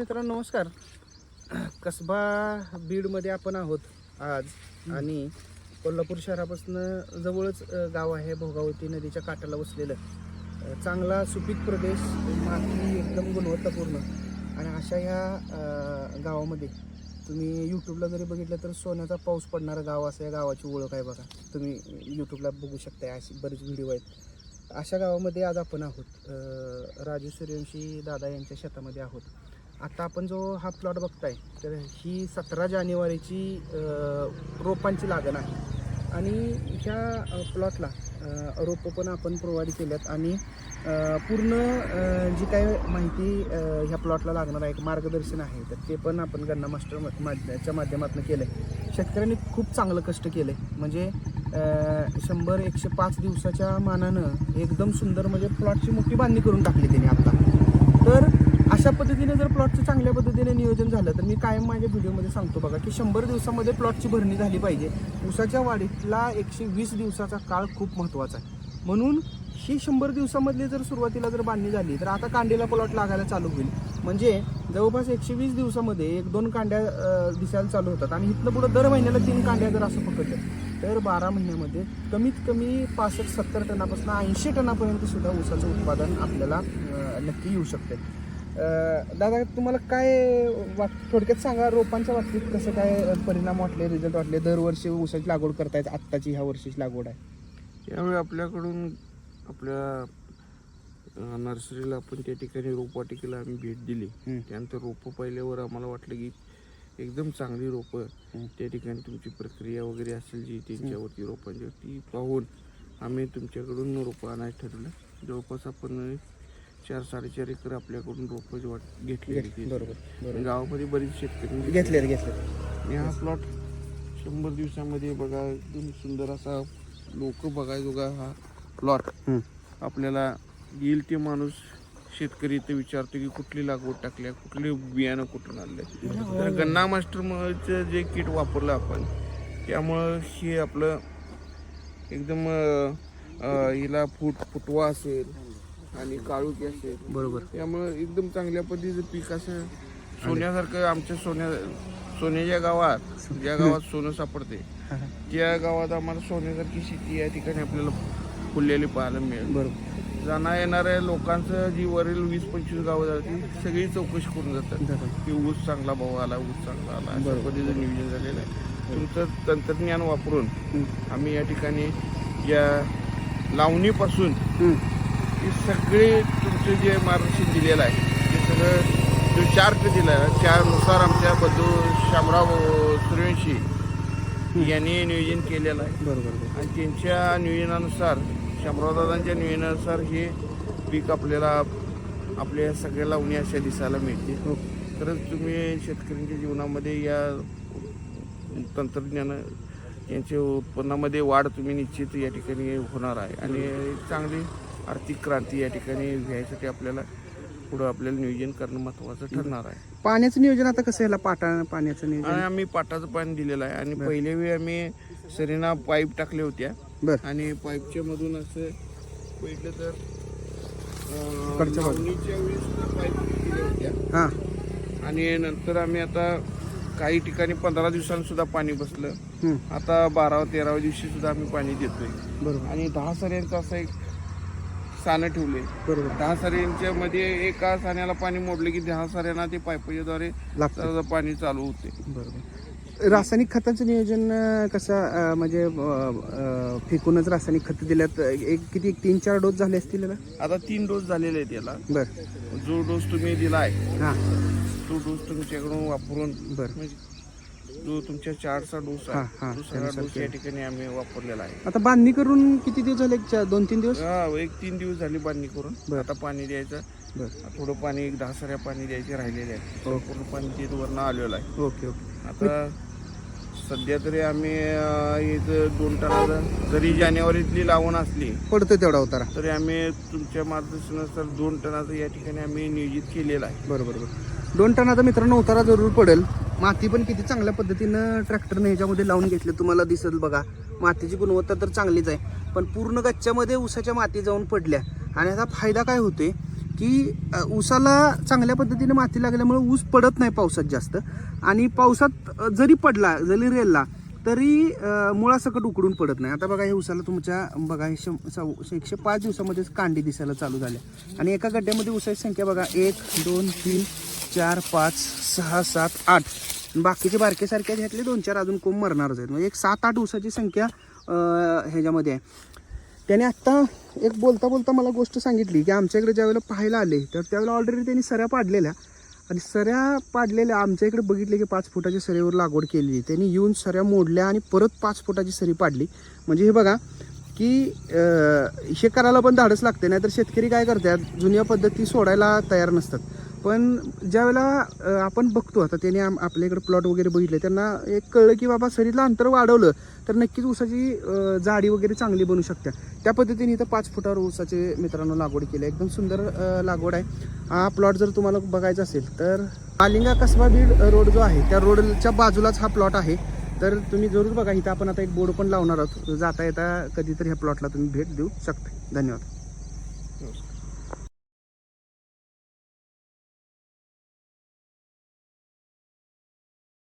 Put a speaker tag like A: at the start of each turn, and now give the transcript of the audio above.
A: मित्रांनो नमस्कार. कसबा बीडमध्ये आपण आहोत आज. आणि कोल्हापूर शहरापासून जवळच गाव आहे भोगावती नदीच्या काठाला वसलेलं. चांगला सुपीक प्रदेश माती एकदम गुणवत्तापूर्ण. आणि अशा ह्या गावामध्ये तुम्ही यूट्यूबला जरी बघितलं तर सोन्याचा पाऊस पडणारं गाव असं या गावाची ओळख आहे बघा. तुम्ही यूट्यूबला बघू शकता अशी बरेच व्हिडिओ आहेत. अशा गावामध्ये आज आपण आहोत. राजू सूर्यवंशी दादा यांच्या शेतामध्ये आहोत. आता आपण जो हा प्लॉट बघताय तर ही सतरा जानेवारीची रोपांची लागण आहे. आणि ह्या प्लॉटला रोपं पण आपण प्रोव्हाइड केल्यात आणि पूर्ण जी काय माहिती ह्या प्लॉटला लागणार आहे एक मार्गदर्शन आहे तर ते पण आपण गन्ना मास्टर च्या माध्यमातून केलं आहे शेतकऱ्यांनी खूप चांगलं कष्ट केलं आहे म्हणजे शंभर एकशे पाच दिवसाच्या मानानं एकदम सुंदर म्हणजे प्लॉटची मोठी बांधणी करून टाकली त्यांनी आता. तर अशा पद्धतीने जर प्लॉटचं चांगल्या पद्धतीने नियोजन झालं तर मी कायम माझ्या व्हिडिओमध्ये सांगतो बघा की शंभर दिवसामध्ये प्लॉटची भरणी झाली पाहिजे. ऊसाच्या वाढीतला एकशे वीस दिवसाचा काळ खूप महत्त्वाचा आहे. म्हणून ही शंभर दिवसामधली जर सुरुवातीला जर बांधणी झाली तर आता कांडीला प्लॉट लागायला चालू होईल. म्हणजे जवळपास एकशे वीस दिवसामध्ये एक दोन कांड्या दिसायला चालू होतात. आणि इथलं पुढं दर महिन्याला तीन कांड्या जर असं पकडलं तर बारा महिन्यामध्ये कमीत कमी पासष्ट सत्तर टनापासून ऐंशी टनापर्यंत सुद्धा ऊसाचं उत्पादन आपल्याला नक्की येऊ शकते दादा तुम्हाला काय वाट थोडक्यात सांगा रोपांच्या बाबतीत कसं काय परिणाम वाटले रिझल्ट वाटले दरवर्षी ऊसाची लागवड करतायत आत्ताची ह्या वर्षीची लागवड आहे
B: यावेळी आपल्याकडून आपल्या नर्सरीला आपण त्या ठिकाणी रोपवाटिकेला आम्ही भेट दिली. त्यानंतर रोपं पाहिल्यावर आम्हाला वाटलं की एकदम चांगली रोपं. त्या ठिकाणी तुमची प्रक्रिया वगैरे असेल जी त्यांच्यावरती रोपांची ती पाहून आम्ही तुमच्याकडून रोपं आणायचं ठरवलं जवळपास आपण चार साडेचार एकर आपल्याकडून रोपं जे वाट घेतली
A: बरोबर बरोबर.
B: गावामध्ये बरीच शेतकरी
A: घेतले घेतले
B: आणि हा प्लॉट शंभर दिवसामध्ये बघा एकदम सुंदर असा लोक बघायजोगा हा प्लॉट आपल्याला येईल ते माणूस शेतकरी ते विचारतो की कुठली लागवड टाकल्या कुठले बियाणं कुठून आणलंय तर गन्ना मास्टर जे किट वापरलं आपण त्यामुळं हे आपलं एकदम अं, हिला फुट फुटवा असेल आणि काळुकी असेल
A: बरोबर.
B: त्यामुळं एकदम चांगल्या पद्धतीचं पीक असं सोन्यासारखं आमच्या सोन्या सोन्याच्या गावात ज्या गावात सोनं सापडते त्या गावात आम्हाला सोन्यासारखी शेती या ठिकाणी आपल्याला फुललेली पाहायला मिळेल.
A: बरोबर.
B: जाणं येणाऱ्या लोकांचं जी वरील वीस पंचवीस गावं जाते सगळी चौकशी करून जातात. की ऊस चांगला भाऊ आला ऊस चांगला आला अशा. पद्धतीचं नियोजन झालेलं आहे. तुमचं तंत्रज्ञान वापरून आम्ही या ठिकाणी या लावणीपासून हे सगळे तुमचे जे मार्गदर्शन दिलेलं आहे ते सगळं जो चार्ट दिला आहे त्यानुसार आमच्या बंधू शामराव सूर्यवंशी यांनी नियोजन केलेलं आहे.
A: बरोबर
B: आणि त्यांच्या नियोजनानुसार शामरावदादांच्या नियोजनानुसार हे पीक आपल्याला आपल्या या सगळ्या लावणी अशा दिसायला मिळते
A: हो.
B: तरच तुम्ही शेतकऱ्यांच्या जीवनामध्ये या तंत्रज्ञान यांच्या उत्पन्नामध्ये वाढ तुम्ही निश्चित या ठिकाणी होणार आहे. आणि चांगली आर्थिक क्रांती या ठिकाणी घ्यायसाठी आपल्याला पुढं आपल्याला नियोजन करणं महत्त्वाचं ठरणार आहे.
A: पाण्याचं नियोजन आता कसं याला पाटा पाण्याचं
B: आणि
A: नियोजन
B: आम्ही पाटाचं पाणी दिलेलं आहे. आणि पहिल्या वेळी आम्ही सरीना पाईप टाकल्या होत्या.
A: बर.
B: आणि पाईपच्या मधून असं बघितलं तर अं,
A: कडच्या बाजूला.
B: लावणीच्या वेळेस सुद्धा पाईप होत्या.
A: हां.
B: आणि नंतर आम्ही आता काही ठिकाणी पंधरा दिवसांनी सुद्धा पाणी बसलं. आता बाराव्या तेराव्या दिवशी सुद्धा आम्ही पाणी देतोय.
A: बरोबर.
B: आणि दहा सऱ्यांचं असं एक सानं ठेवले.
A: बरोबर.
B: दहा सऱ्यांच्या मध्ये एका साण्याला पाणी मोडले की दहा सऱ्यांना ते पाईपच्याद्वारे
A: लागतं
B: सहज पाणी चालू होते.
A: बरोबर. रासायनिक खतांचं नियोजन अं, कसं अं, म्हणजे अं, अं, फेकूनच रासायनिक खत दिल्यात. एक किती तीन चार डोस झाले असतील याला
B: आता तीन डोस झालेले आहेत याला.
A: बर.
B: जो डोस तुम्ही दिलाय
A: हां.
B: तो डोस तुमच्याकडून वापरून
A: बर.
B: म्हणजे जो तुमच्या चारचा डोस
A: हा, हा,
B: आहे तो सगळा
A: त्यानुसार
B: डोस या ठिकाणी आम्ही वापरलेला आहे.
A: आता बांधणी करून किती दिवस झाले चा- दोन तीन दिवस?
B: हा, एक तीन दिवस झाली बांधणी करून.
A: बर.
B: आता पाणी द्यायचं.
A: बर.
B: थोडं पाणी एक दहा साऱ्या पाणी द्यायचे राहिलेले आहे. पूर्ण पाणी ते वरनं आलेलं आहे.
A: Okay okay.
B: आता सध्या तरी आम्ही अं, इथं दोन टनाचं जरी जानेवारीतली लावण असली
A: पडतो तेवढा उतारा.
B: तरी आम्ही तुमच्या मार्गदर्शनानुसार दोन टनाचं या ठिकाणी आम्ही नियोजित केलेलं आहे.
A: बरोबर बरोबर. दोन टनाचा मित्रांनो उतारा जरूर पडेल. माती पण किती चांगल्या पद्धतीनं ट्रॅक्टरने ह्याच्यामध्ये लावून घेतले तुम्हाला दिसेल बघा. मातीची गुणवत्ता तर चांगलीच आहे. पण पूर्ण गच्च्यामध्ये ऊसाच्या माती जाऊन पडल्या. आणि याचा फायदा काय होतोय की उसाला ऊसाला चांगल्या पद्धतीने माती लागल्यामुळे ऊस पडत नाही पावसात जास्त. आणि पावसात जरी पडला जरी रेलला तरी मुळासकट उकडून पडत नाही. आता बघा हे उसाला तुमच्या बघा हे शं- एकशे पाच दिवसामध्येच कांडी दिसायला चालू झाल्या. आणि एका गड्ड्यामध्ये उसाची संख्या बघा एक दोन तीन चार पाच सहा सात आठ. बाकीचे बारकेसारख्या ह्यातले दोन चार अजून कोंब मरणारच आहेत. म्हणजे एक सात आठ ऊसाची संख्या ह्याच्यामध्ये आहे. त्याने आत्ता एक बोलता बोलता मला गोष्ट सांगितली की आमच्या इकडे ज्यावेळेला पाहायला आले तर त्यावेळेला ऑलरेडी त्यांनी सऱ्या पाडलेल्या. आणि सऱ्या पाडलेल्या आमच्या इकडे बघितले की पाच फुटाच्या सरीवर लागवड केलेली त्यांनी येऊन सऱ्या मोडल्या आणि परत पाच फुटाची सरी पाडली. म्हणजे हे बघा की हे करायला पण धाडस लागते नाहीतर शेतकरी काय करतात जुन्या पद्धती सोडायला तयार नसतात. पण ज्यावेळेला आपण बघतो आता त्याने आम आपल्याकडे प्लॉट वगैरे बघितले त्यांना एक कळलं की बाबा सरीतलं अंतर वाढवलं तर नक्कीच ऊसाची जाडी वगैरे चांगली बनू शकते त्या पद्धतीने इथं पाच फुटावर ऊसाचे मित्रांनो लागवड केली आहे. एकदम सुंदर लागवड आहे. हा प्लॉट जर तुम्हाला बघायचा असेल तर कालिंगा कसबा बीड रोड जो आहे त्या रोडच्या बाजूलाच हा प्लॉट आहे. तर तुम्ही जरूर बघा इथं आपण आता एक बोर्ड पण लावणार आहोत. जाता येता कधीतरी ह्या प्लॉटला तुम्ही भेट देऊ शकता. धन्यवाद.
B: नमस्कार.